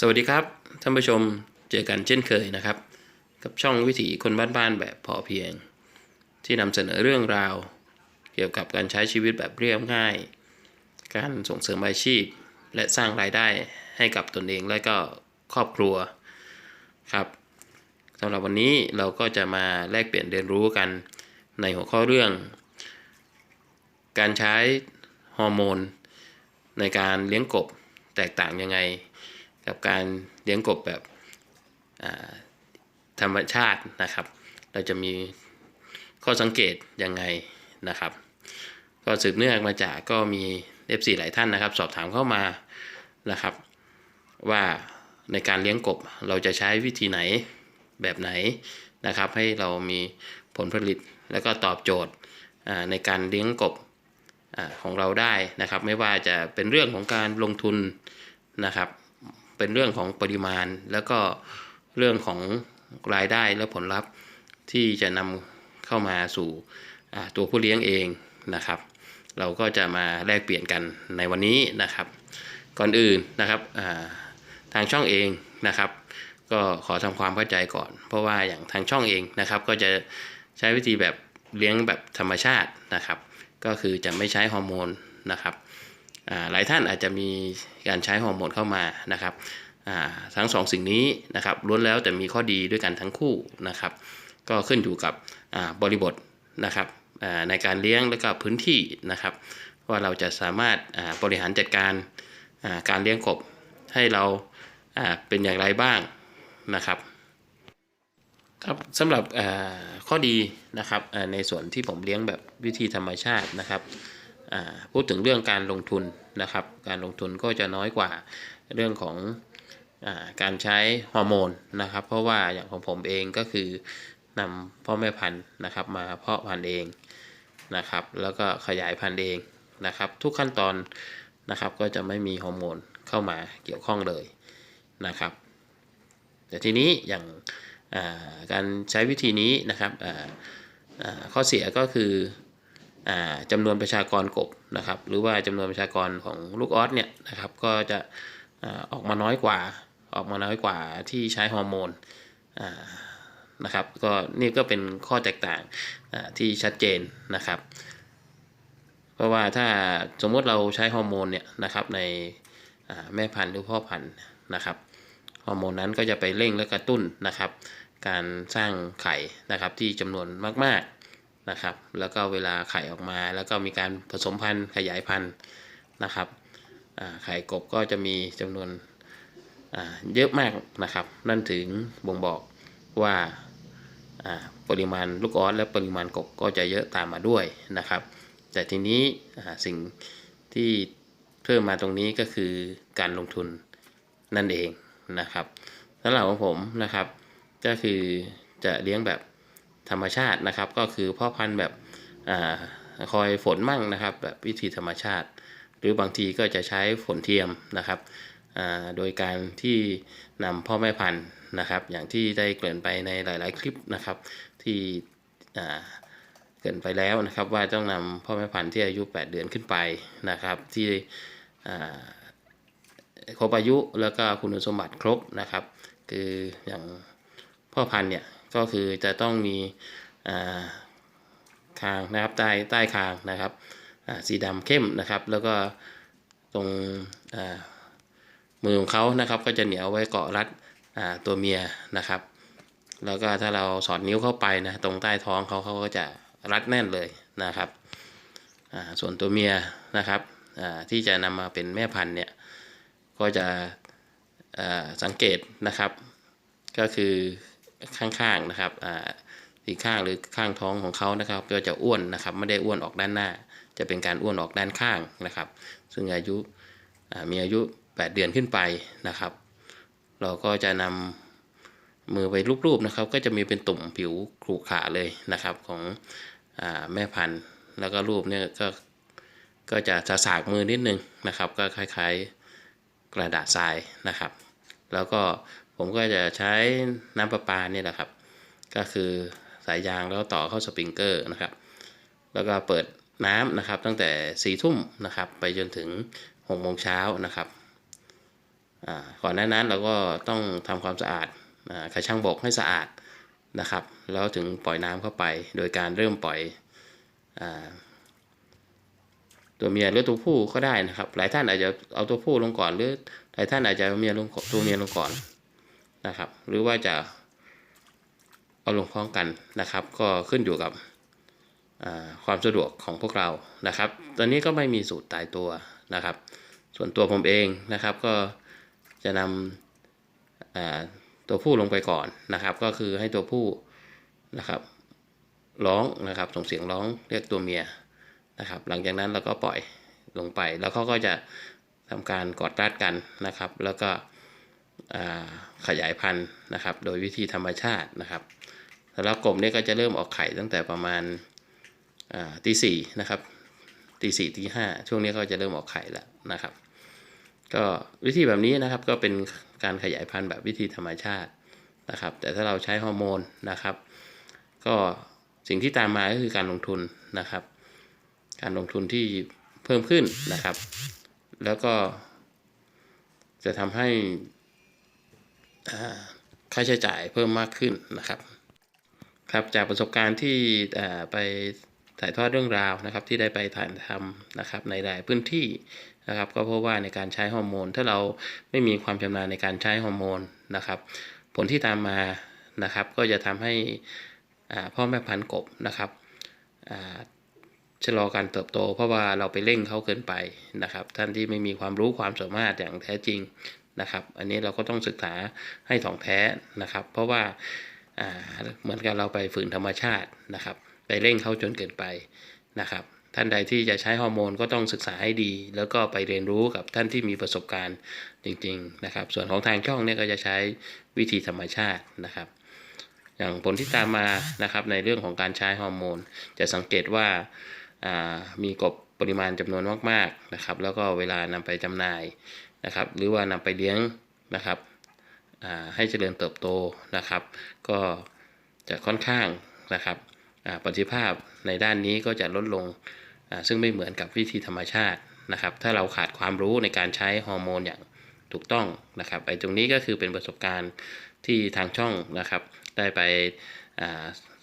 สวัสดีครับท่านผู้ชมเจอกันเช่นเคยนะครับ กับช่องวิถีคนบ้านๆแบบพอเพียง ที่นำเสนอเรื่องราว เกี่ยวกับการใช้ชีวิตแบบเรียบง่าย การส่งเสริมอาชีพ และสร้างรายได้ให้กับตนเองและก็ครอบครัวครับสำหรับวันนี้เราก็จะมาแลกเปลี่ยนเรียนรู้กันในหัวข้อเรื่อง การใช้ฮอร์โมน ในการเลี้ยงกบแตกต่างยังไง กับการเลี้ยงกบแบบธรรมชาตินะครับ เราจะมีข้อสังเกตยังไงนะครับ ก็สืบเนื่องมาจากก็มี F4 หลายท่านนะครับ สอบถามเข้ามานะครับ ว่าในการเลี้ยงกบเราจะใช้วิธีไหนแบบไหนนะครับ ให้เรามีผลผลิตแล้วก็ตอบโจทย์ในการเลี้ยงกบอของเราได้นะครับ ไม่ว่าจะเป็นเรื่องของการลงทุนนะครับ เป็นเรื่องของปริมาณ แล้วก็เรื่องของรายได้และผลลัพธ์ที่จะนำเข้ามาสู่ตัวผู้เลี้ยงเองนะครับ เราก็จะมาแลกเปลี่ยนกันในวันนี้นะครับ ก่อนอื่นนะครับทางช่องเองนะครับ ก็ขอทำความเข้าใจก่อน เพราะว่าอย่างทางช่องเองนะครับ ก็จะใช้วิธีแบบเลี้ยงแบบธรรมชาตินะครับ ก็คือจะไม่ใช้ฮอร์โมนนะครับ หลายท่านอาจจะมีการใช้ฮอร์โมนเข้ามานะครับทั้งสองสิ่งนี้นะครับล้วนแล้วแต่มีข้อดีด้วยกันทั้งคู่นะครับ ก็ขึ้นอยู่กับบริบทนะครับในการเลี้ยงและก็พื้นที่นะครับ ว่าเราจะสามารถบริหารจัดการการเลี้ยงกบให้เราเป็นอย่างไรบ้างนะครับครับสำหรับข้อดีนะครับในส่วนที่ผมเลี้ยงแบบวิธีธรรมชาตินะครับ พูดถึงเรื่องการลงทุนนะครับ การลงทุนก็จะน้อยกว่าเรื่องของอการใช้ฮอร์โมนนะครับ เพราะว่าอย่างของผมเองก็คือนำพ่อแม่พันธุ์นะครับ มาเพาะพันธุ์เองนะครับ แล้วก็ขยายพันธุ์เองนะครับ ทุกขั้นตอนนะครับก็จะไม่มีฮอร์โมนเข้ามาเกี่ยวข้องเลยนะครับ แต่ทีนี้อย่างาการใช้วิธีนี้นะครับข้อเสียก็คือ จำนวนประชากรกบนะครับ หรือว่าจำนวนประชากรของลูกออสเนี่ยนะครับ ก็จะอออกมาน้อยกว่า ออกมาน้อยกว่าที่ใช้ฮอร์โมนนะครับ ก็นี่ก็เป็นข้อแตกต่างที่ชัดเจนนะครับ เพราะว่าถ้าสมมติเราใช้ฮอร์โมนเนี่ยนะครับในแม่พันธุ์หรือพ่อพันธุ์นะครับ ฮอร์โมนนั้นก็จะไปเร่งและกระตุ้นนะครับ การสร้างไข่นะครับที่จำนวนมากๆ นะครับ แล้วก็เวลาไข่ออกมา แล้วก็มีการผสมพันธุ์ขยายพันธุ์นะครับไข่กบก็จะมีจำนวนเยอะมากนะครับ นั่นถึงบ่งบอกว่าปริมาณลูกออสและปริมาณกบก็จะเยอะตามมาด้วยนะครับ แต่ทีนี้สิ่งที่เพิ่มมาตรงนี้ก็คือการลงทุนนั่นเองนะครับสำหรับของผมนะครับ ก็คือจะเลี้ยงแบบ ธรรมชาตินะครับ ก็คือพ่อพันธุ์แบบอคอยฝนมั่งนะครับ แบบวิธีธรรมชาติ หรือบางทีก็จะใช้ฝนเทียมนะครับโดยการที่นำพ่อแม่พันธุ์นะครับ อย่างที่ได้เกริ่นไปในหลาย ๆ คลิปนะครับ ที่เกริ่นไปแล้วนะครับ ว่าต้องนำพ่อแม่พันธุ์ที่อายุ 8 เดือนขึ้นไปนะครับ ที่ครบอายุแล้วก็คุณสมบัติครบนะครับ คืออย่างพ่อพันธุ์เนี่ย ก็คือจะต้องมีคางนะครับใต้ใต้คางนะครับสีดำเข้มนะครับ แล้วก็ตรงมือของเขานะครับ ก็จะเหนียวไว้เกาะรัดตัวเมียนะครับ แล้วก็ถ้าเราสอดนิ้วเข้าไปนะตรงใต้ท้องเขาเขาก็จะรัดแน่นเลยนะครับส่วนตัวเมียนะครับที่จะนำมาเป็นแม่พันธุ์เนี่ยก็จะสังเกตนะครับ ก็คือ ข้างๆนะครับอ่าที่ข้างหรือข้างท้องของเขานะครับก็จะอ้วนนะครับไม่ได้อ้วนออกด้านหน้า จะเป็นการอ้วนออกด้านข้างนะครับ ซึ่งอายุอ่ามีอายุ 8 เดือนขึ้นไปนะครับ เราก็จะนำมือไปรูปๆนะครับ ก็จะมีเป็นตุ่มผิวขรุขระเลยนะครับของอาแม่พันธุ์แล้วก็รูปเนี่ยก็ก็จะสะสากมือนิดนึงนะครับ ก็คล้ายๆกระดาษทรายนะครับ แล้วก็ ผมก็จะใช้น้ำประปาเนี่ยแหละครับ ก็คือสายยางแล้วต่อเข้าสปริงเกอร์นะครับ แล้วก็เปิดน้ำนะครับตั้งแต่สี่ทุ่มนะครับ ไปจนถึงหกโมงเช้านะครับอ่าก่อนหน้านั้นเราก็ต้องทำความสะอาดอ่ากระชังบกให้สะอาดนะครับ แล้วถึงปล่อยน้ำเข้าไป โดยการเริ่มปล่อยอาตัวเมียหรือตัวผู้ก็ได้นะครับ หลายท่านอาจจะเอาตัวผู้ลงก่อนหรือหลายท่านอาจจะเอาเมียลงตัวเมียลงก่อน นะครับ หรือว่าจะเอาลงพร้อมกันนะครับ ก็ขึ้นอยู่กับความสะดวกของพวกเรานะครับ ตอนนี้ก็ไม่มีสูตรตายตัวนะครับ ส่วนตัวผมเองนะครับก็จะนำตัวผู้ลงไปก่อนนะครับ ก็คือให้ตัวผู้นะครับร้องนะครับ ส่งเสียงร้องเรียกตัวเมียนะครับ หลังจากนั้นเราก็ปล่อยลงไป แล้วเขาก็จะทำการกอดรัดกันนะครับ แล้วก็ ขยายพันธุ์นะครับ โดยวิธีธรรมชาตินะครับสำหรับกบเนี่ยก็จะเริ่มออกไข่ตั้งแต่ประมาณตีสี่นะครับตีสี่ตีห้าช่วงนี้ก็จะเริ่มออกไข่แล้วนะครับ ก็วิธีแบบนี้นะครับก็เป็นการขยายพันธุ์แบบวิธีธรรมชาตินะครับ แต่ถ้าเราใช้ฮอร์โมนนะครับ ก็สิ่งที่ตามมาก็คือการลงทุนนะครับ การลงทุนที่เพิ่มขึ้นนะครับ แล้วก็จะทำให้ ค่าใช้จ่ายเพิ่มมากขึ้นนะครับ ครับจากประสบการณ์ที่ไปถ่ายทอดเรื่องราวนะครับที่ได้ไปถ่ายทำนะครับในหลายพื้นที่นะครับ ก็เพราะว่าในการใช้ฮอร์โมน ถ้าเราไม่มีความชำนาญในการใช้ฮอร์โมนนะครับ ผลที่ตามมานะครับ ก็จะทำให้พ่อแม่พันธุ์กบนะครับชะลอการเติบโต เพราะว่าเราไปเร่งเขาเกินไปนะครับ ท่านที่ไม่มีความรู้ความสามารถอย่างแท้จริง นะครับ อันนี้เราก็ต้องศึกษาให้ถ่องแท้นะครับ เพราะว่าาเหมือนกับเราไปฝืนธรรมชาตินะครับ ไปเร่งเขาจนเกินไปนะครับท่านใดที่จะใช้ฮอร์โมนก็ต้องศึกษาให้ดี แล้วก็ไปเรียนรู้กับท่านที่มีประสบการณ์จริงๆนะครับ ส่วนของทางช่องเนี่ยก็จะใช้วิธีธรรมชาตินะครับ อย่างผลที่ตามมานะครับในเรื่องของการใช้ฮอร์โมน จะสังเกตว่าอ่ามีกบปริมาณจำนวนมากๆนะครับ แล้วก็เวลานำไปจำหน่าย นะครับ หรือว่านำไปเลี้ยงนะครับให้เจริญเติบโตนะครับ ก็จะค่อนข้างนะครับประสิทธิภาพในด้านนี้ก็จะลดลง ซึ่งไม่เหมือนกับวิธีธรรมชาตินะครับ ถ้าเราขาดความรู้ในการใช้ฮอร์โมนอย่างถูกต้องนะครับไอ้ตรงนี้ก็คือเป็นประสบการณ์ที่ทางช่องนะครับ ได้ไปอ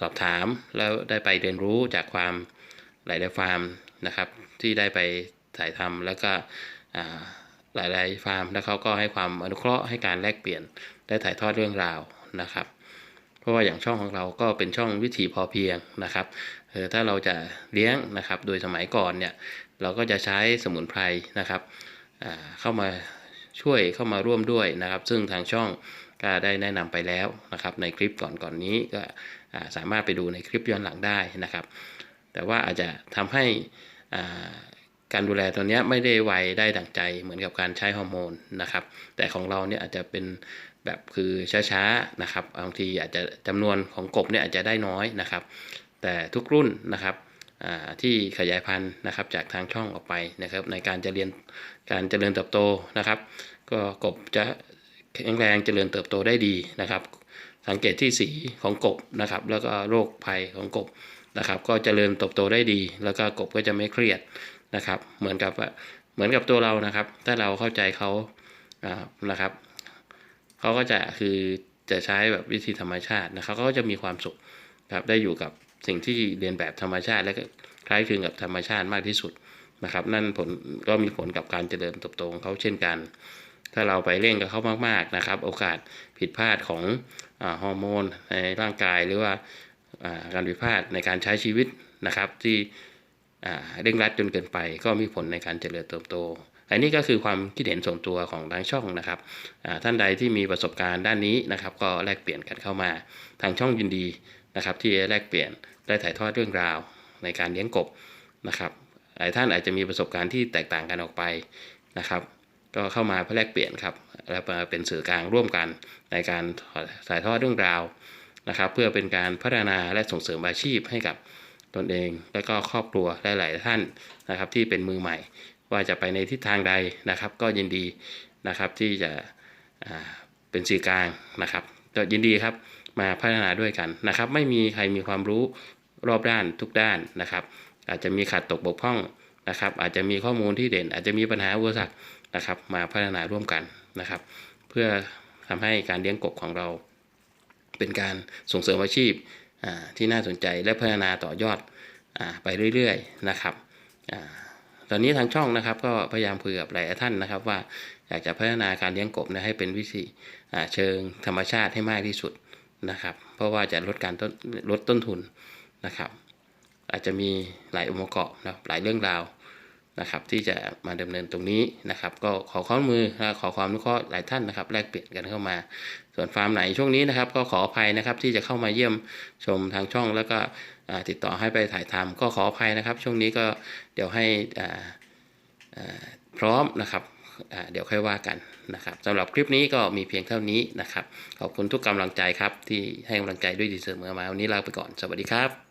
สอบถามแล้วได้ไปเรียนรู้จากความหลายๆฟาร์มนะครับ ที่ได้ไปถ่ายทำแล้วก็ หลายๆฟาร์มแล้วเขาก็ให้ความอนุเคราะห์ให้การแลกเปลี่ยนได้ถ่ายทอดเรื่องราวนะครับ เพราะว่าอย่างช่องของเราก็เป็นช่องวิถีพอเพียงนะครับเออถ้าเราจะเลี้ยงนะครับ โดยสมัยก่อนเนี่ยเราก็จะใช้สมุนไพรนะครับเข้ามาช่วยเข้ามาร่วมด้วยนะครับ ซึ่งทางช่องก็ได้แนะนำไปแล้วนะครับ ในคลิปก่อนก่อนนี้ก็สามารถไปดูในคลิปย้อนหลังได้นะครับ แต่ว่าอาจจะทำให้อ่า การดูแลตัวนี้ไม่ได้ไวได้ดั่งใจเหมือนกับการใช้ฮอร์โมนนะครับ แต่ของเราเนี่ยอาจจะเป็นแบบคือช้าๆนะครับบางทีอาจจะจำนวนของกบเนี่ยอาจจะได้น้อยนะครับ แต่ทุกรุ่นนะครับที่ขยายพันธุ์นะครับจากทางช่องออกไปนะครับ ในการจะเรียนการเจริญเติบโตนะครับ ก็กบจะแข็งแรงเจริญเติบโตได้ดีนะครับ สังเกตที่สีของกบนะครับ แล้วก็โรคภัยของกบนะครับ ก็เจริญเติบโตได้ดี แล้วก็กบก็จะไม่เครียด นะครับ เหมือนกับว่าเหมือนกับตัวเรานะครับ ถ้าเราเข้าใจเขานะครับเขาก็จะคือจะใช้แบบวิธีธรรมชาตินะครับเขาก็จะมีความสุขครับได้อยู่กับสิ่งที่เรียนแบบธรรมชาติ และก็คล้ายคลึงกับธรรมชาติมากที่สุดนะครับ นั่นผลก็มีผลกับการเจริญเติบโตของเขาเช่นกัน ถ้าเราไปเร่งกับเขามากๆนะครับ โอกาสผิดพลาดของอฮอร์โมนในร่างกายหรือว่าการผิดพลาดในการใช้ชีวิตนะครับ ที่ เร่งรัดจนเกินไปก็มีผลในการเจริญเติบโต อันนี้ก็คือความคิดเห็นส่วนตัวของทางช่องนะครับท่านใดที่มีประสบการณ์ด้านนี้นะครับ ก็แลกเปลี่ยนกันเข้ามา ทางช่องยินดีนะครับ ที่จะแลกเปลี่ยนได้ถ่ายทอดเรื่องราวในการเลี้ยงกบนะครับหลายท่านอาจจะมีประสบการณ์ที่แตกต่างกันออกไปนะครับ ก็เข้ามาเพื่อแลกเปลี่ยนครับแล้วมาเป็นสื่อกลางร่วมกันในการถ่ายทอดเรื่องราวนะครับ เพื่อเป็นการพัฒนาและส่งเสริมอาชีพให้กับ ตนเอง และก็ครอบครัวหลาย ๆ ท่านนะครับ ที่เป็นมือใหม่ ว่าจะไปในทิศทางใดนะครับ ก็ยินดีนะครับที่จะเป็นสื่อกลางนะครับก็ยินดีครับมาพัฒนาด้วยกันนะครับ ไม่มีใครมีความรู้รอบด้านทุกด้านนะครับ อาจจะมีขาดตกบกพร่องนะครับ อาจจะมีข้อมูลที่เด่น อาจจะมีปัญหาอุปสรรคนะครับ มาพัฒนาร่วมกันนะครับ เพื่อทำให้การเลี้ยงกบของเรา เป็นการส่งเสริมอาชีพ ที่น่าสนใจและพัฒนาต่อยอดอาไปเรื่อยๆนะครับอาตอนนี้ทางช่องนะครับก็พยายามคุยกับหลายท่านนะครับว่าอยากจะพัฒนาการเลี้ยงกบนะให้เป็นวิธีอ่าเชิงธรรมชาติให้มากที่สุดนะครับ เพราะว่าจะลดการต้นลดต้นทุนนะครับ อาจจะมีหลายองค์ประกอบนะหลายเรื่องราว นะครับที่จะมาดำเนินตรงนี้นะครับ ก็ขอข้อมือขอความอนุเคราะห์หลายท่านนะครับแลกเปลี่ยนกันเข้ามา ส่วนฟาร์มไหนช่วงนี้นะครับ ก็ขออภัยนะครับที่จะเข้ามาเยี่ยมชมทางช่อง แล้วก็ติดต่อให้ไปถ่ายทำก็ขออภัยนะครับ ช่วงนี้ก็เดี๋ยวให้พร้อมนะครับเดี๋ยวค่อยว่ากันนะครับสำหรับคลิปนี้ก็มีเพียงเท่านี้นะครับ ขอบคุณทุกกำลังใจครับที่ให้กำลังใจด้วยดีเสมอมาวันนี้ลาไปก่อนสวัสดีครับ